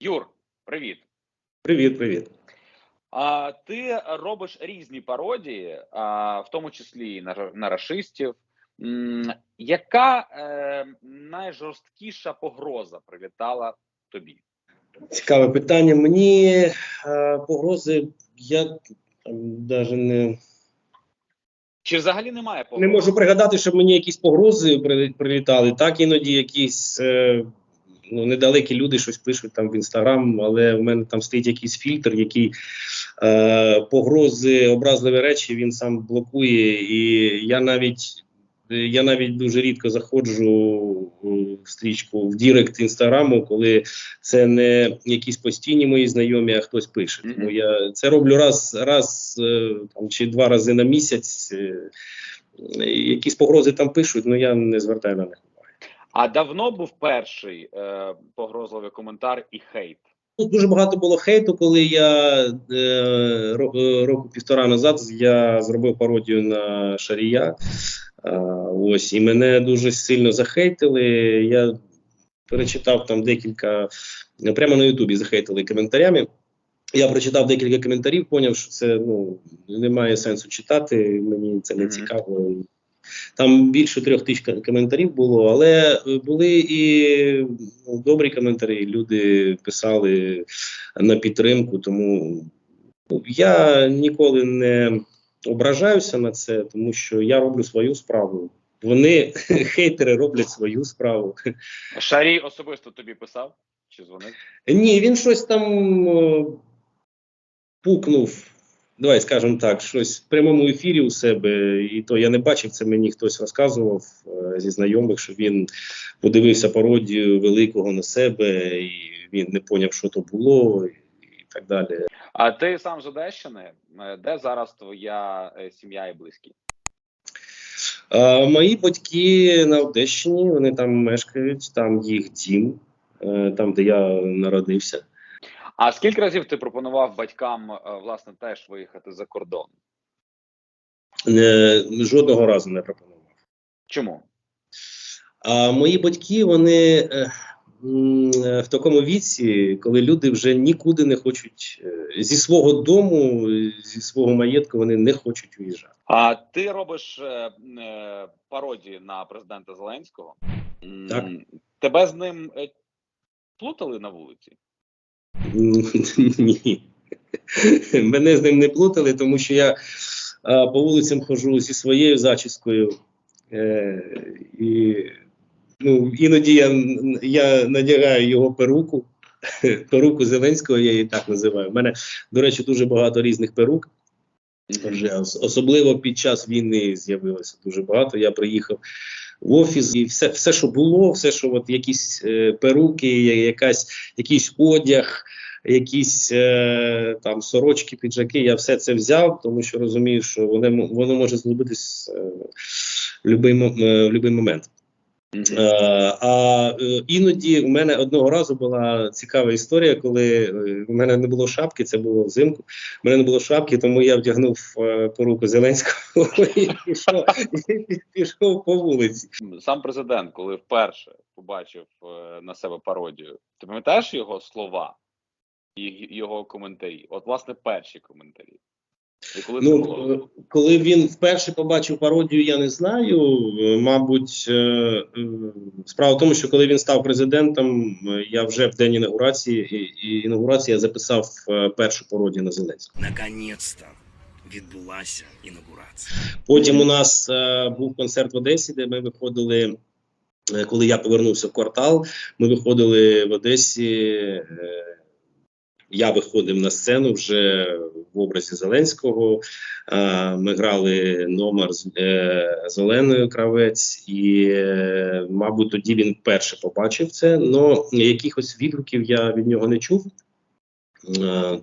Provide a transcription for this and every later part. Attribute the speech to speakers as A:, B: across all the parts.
A: Юр, привіт.
B: Привіт, привіт.
A: А ти робиш різні пародії, а, в тому числі і на, на рашистів. М, Яка е, найжорсткіша погроза прилітала тобі?
B: Цікаве питання. Мені е, погрози, я навіть не,
A: Чи взагалі немає погрози?
B: не можу пригадати, щоб мені якісь погрози прилітали. Так, іноді якісь е, ну, недалекі люди щось пишуть там в інстаграм, але в мене там стоїть якийсь фільтр, який е, погрози, образливі речі він сам блокує. І я навіть. Я навіть дуже рідко заходжу в стрічку в Дірект інстаграму, коли це не якісь постійні мої знайомі, а хтось пише. Тому я це роблю раз, раз е, там, чи два рази на місяць. е, Якісь погрози там пишуть, але я не звертаю на них. уваги.
A: А давно був перший е, погрозливий коментар і хейт.
B: Тут дуже багато було хейту, коли я е, е, року півтора назад я зробив пародію на Шарія. Ось і мене дуже сильно захейтили. Я перечитав там декілька прямо на Ютубі захейтили коментарями. Я прочитав декілька коментарів, поняв, що це ну немає сенсу читати. Мені це не цікаво. Там більше трьох тисяч коментарів було, але е, були і ну, добрі коментарі. Люди писали на підтримку. Тому ну, я ніколи не ображаюся на це, тому що я роблю свою справу. Вони, хейтери, роблять свою справу.
A: Шарій особисто тобі писав чи дзвонив?
B: Ні, він щось там е, пукнув. Давай скажемо так, щось в прямому ефірі у себе, і то я не бачив, це мені хтось розказував е, зі знайомих, що він подивився пародію великого на себе, і він не поняв, що то було, і так далі.
A: А ти сам з Одещини? Е, Де зараз твоя е, сім'я і близькі?
B: А, мої батьки на Одещині, вони там мешкають, там їх дім, е, там, де я народився.
A: А скільки разів ти пропонував батькам е, власне теж виїхати за кордон?
B: Е, жодного разу не пропонував.
A: Чому?
B: А мої батьки, вони е, е, в такому віці, коли люди вже нікуди не хочуть е, зі свого дому, е, зі свого маєтку, вони не хочуть уїжджати.
A: А ти робиш е, е, пародії на президента Зеленського?
B: Так.
A: Тебе з ним е, плутали на вулиці?
B: Ні. Мене з ним не плутали, тому що я по вулицям ходжу зі своєю зачіскою. Е, і ну, іноді я, я надягаю його перуку. Перуку Зеленського, я її так називаю. У мене, до речі, дуже багато різних перук. Особливо під час війни з'явилося дуже багато. Я приїхав в офіс, і все, все що було, все, що от якісь е, перуки, якась, якийсь одяг, якісь е, там сорочки, піджаки, я все це взяв, тому що розумію, що воно, воно може знадобитись е, в будь-який будь-який момент. Е, а е, іноді у мене одного разу була цікава історія, коли е, у мене не було шапки, це було взимку. У мене не було шапки, тому я вдягнув е, поруку Зеленського і пішов, по вулиці.
A: Сам президент, коли вперше побачив е, на себе пародію, ти пам'ятаєш його слова і його коментарі? От, власне, перші коментарі. І коли це
B: Ну,
A: було?
B: е, коли він вперше побачив пародію, я не знаю. Е, Мабуть, е, справа в тому, що коли він став президентом, я вже в день інаугурації і, інаугурації я записав першу пародію на Зеленського.
C: Наконец-то відбулася інаугурація.
B: Потім у нас був концерт в Одесі, де ми виходили. Коли я повернувся в квартал, ми виходили в Одесі. Я виходив на сцену вже в образі Зеленського. Е, Ми грали номер з е, Зеленою кравець, і, е, мабуть, тоді він вперше побачив це. але якихось відгуків я від нього не чув,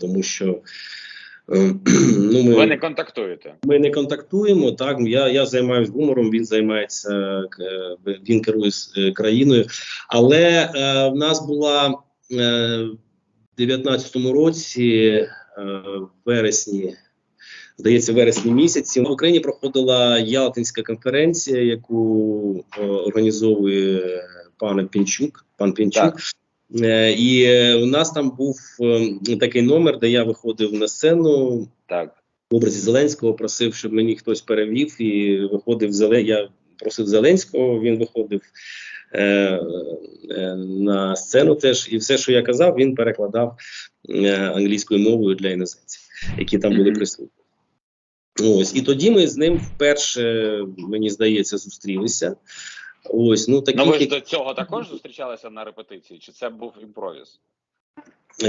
B: тому що ну, ми...
A: Ви не контактуєте.
B: Ми не контактуємо. Так я, я займаюся гумором, він займається він керує країною. Але е, в нас була е, в 19-му році, е, в вересні, здається, в вересні місяці в Україні проходила Ялтинська конференція, яку е, організовує пан Пінчук. Пан Пінчук.
A: Так.
B: Е, І у нас там був такий номер, де я виходив на сцену
A: Так.
B: в образі Зеленського, просив, щоб мені хтось перевів, і виходив Зеле... Я просив Зеленського, він виходив на сцену теж, і все, що я казав, він перекладав е, англійською мовою для іноземців, які там були присутні. Ось, і тоді ми з ним вперше, мені здається, зустрілися. Ось, ну такі
A: Ну ви ж до цього також зустрічалися на репетиції? Чи це був імпровіз?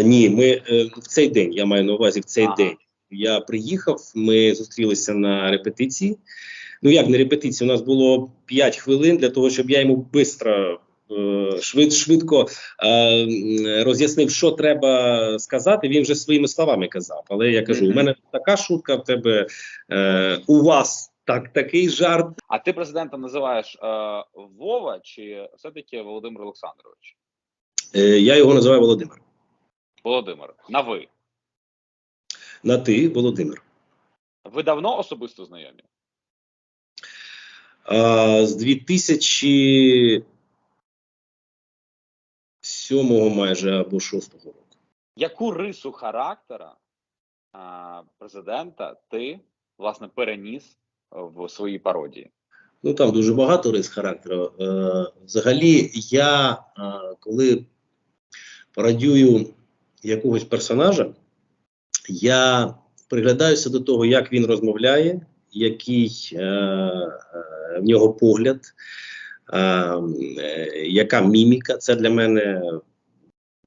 B: Ні, ми е, в цей день, я маю на увазі в цей
A: Ага.
B: день. Я приїхав, ми зустрілися на репетиції. Ну як не репетиції? У нас було 5 хвилин для того, щоб я йому швидко, швид, швидко е, роз'яснив, що треба сказати. Він вже своїми словами казав. Але я кажу: у мене така шутка, в тебе е, у вас так, такий жарт.
A: А ти президента називаєш е, Вова чи все-таки Володимир Олександрович?
B: Е, я його називаю Володимир.
A: Володимир, на ви.
B: На ти, Володимир.
A: Ви давно особисто знайомі?
B: З 2007 майже або 6 року.
A: Яку рису характера президента ти власне переніс в своїй пародії?
B: Ну там дуже багато рис характеру. Е, взагалі, я коли пародюю якогось персонажа, я приглядаюся до того, як він розмовляє, який е, е, в нього погляд, е, яка міміка. Це для мене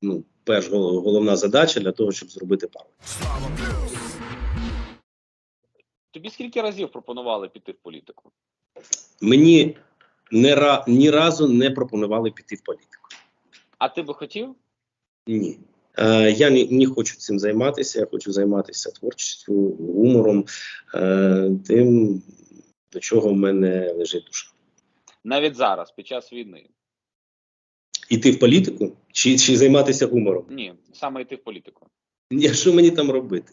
B: ну, перш головна задача для того, щоб зробити пародію.
A: Тобі скільки разів пропонували піти в політику?
B: Мені не ра, ні разу не пропонували піти в політику.
A: А ти би хотів?
B: Ні. Е, я не, не хочу цим займатися. Я хочу займатися творчістю, гумором, е, тим, до чого в мене лежить душа.
A: Навіть зараз, під час війни.
B: Іти в політику чи, чи займатися гумором?
A: Ні, саме йти в політику.
B: Ні, що мені там робити?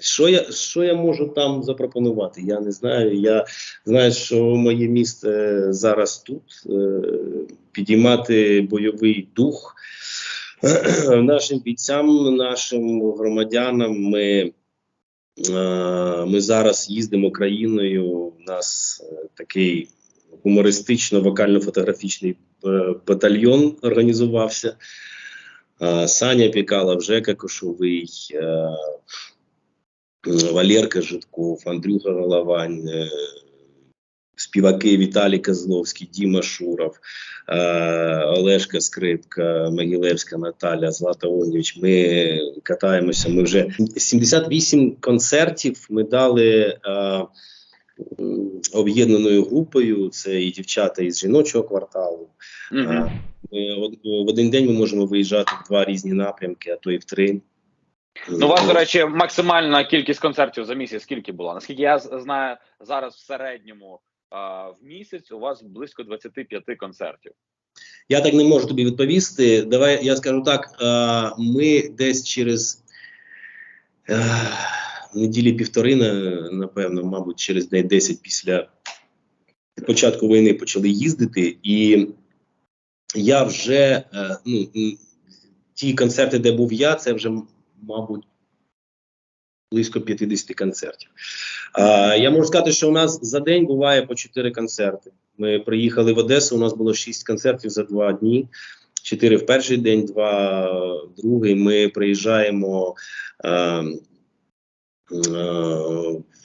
B: Що я, що я можу там запропонувати? Я не знаю. Я знаю, що моє місце зараз тут е, підіймати бойовий дух нашим бійцям, нашим громадянам. Ми, е, ми зараз їздимо країною. У нас е, такий гумористично-вокально-фотографічний е, батальйон організувався. Саня Пікалов, Жека Кошовий, Валерка Житков, Андрюха Головань, співаки Віталій Козловський, Діма Шуров, е, Олешка Скрипка, Могилевська Наталя, Злата Огнєвич. Ми катаємося. Ми вже 78 концертів ми дали. Е, Об'єднаною групою це і дівчата із жіночого кварталу. Ми в один день ми можемо виїжджати в два різні напрямки, а то і в три.
A: Ну, у вас, до речі, максимальна кількість концертів за місяць скільки була? Наскільки я знаю, зараз в середньому а, в місяць у вас близько 25 концертів.
B: Я так не можу тобі відповісти. Давай я скажу так: ми десь через е, неділі півтори, напевно, мабуть, через день 10 після початку війни почали їздити, і я вже е, ну, ті концерти, де був я, це вже, мабуть, близько 50 концертів. А, я можу сказати, що у нас за день буває по 4 концерти. Ми приїхали в Одесу, у нас було 6 концертів за 2 дні. Чотири в перший день, два в другий. Ми приїжджаємо е,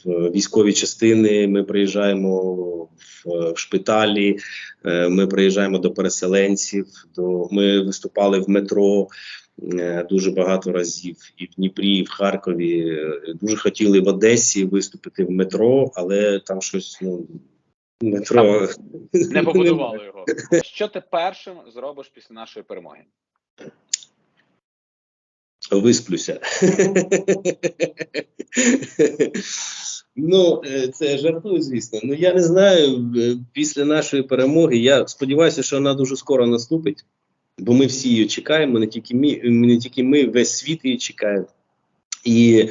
B: в військові частини, ми приїжджаємо в, в шпиталі, е, ми приїжджаємо до переселенців. До, ми виступали в метро дуже багато разів і в Дніпрі, і в Харкові. Е, Дуже хотіли в Одесі виступити в метро, але там щось ну, метро
A: Не побудували його. Що ти першим зробиш після нашої перемоги?
B: Висплюся. ну, е, це жартую, звісно. Ну я не знаю. е, Після нашої перемоги я сподіваюся, що вона дуже скоро наступить, бо ми всі її чекаємо, не тільки ми, не тільки ми, весь світ її чекає. І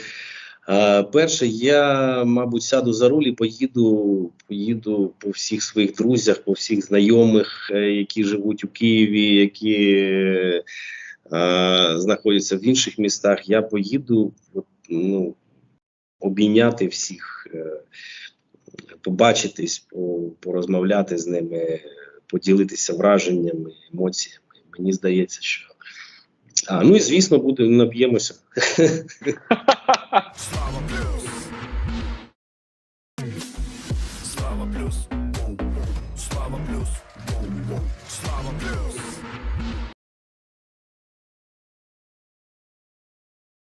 B: Е, перше, я, мабуть, сяду за руль і поїду, поїду по всіх своїх друзях, по всіх знайомих, е, які живуть у Києві, які е, знаходяться в інших містах. Я поїду ну, обійняти всіх, е, побачитись, порозмовляти з ними, поділитися враженнями, емоціями. Мені здається, що. А, ну і звісно, буде наб'ємося.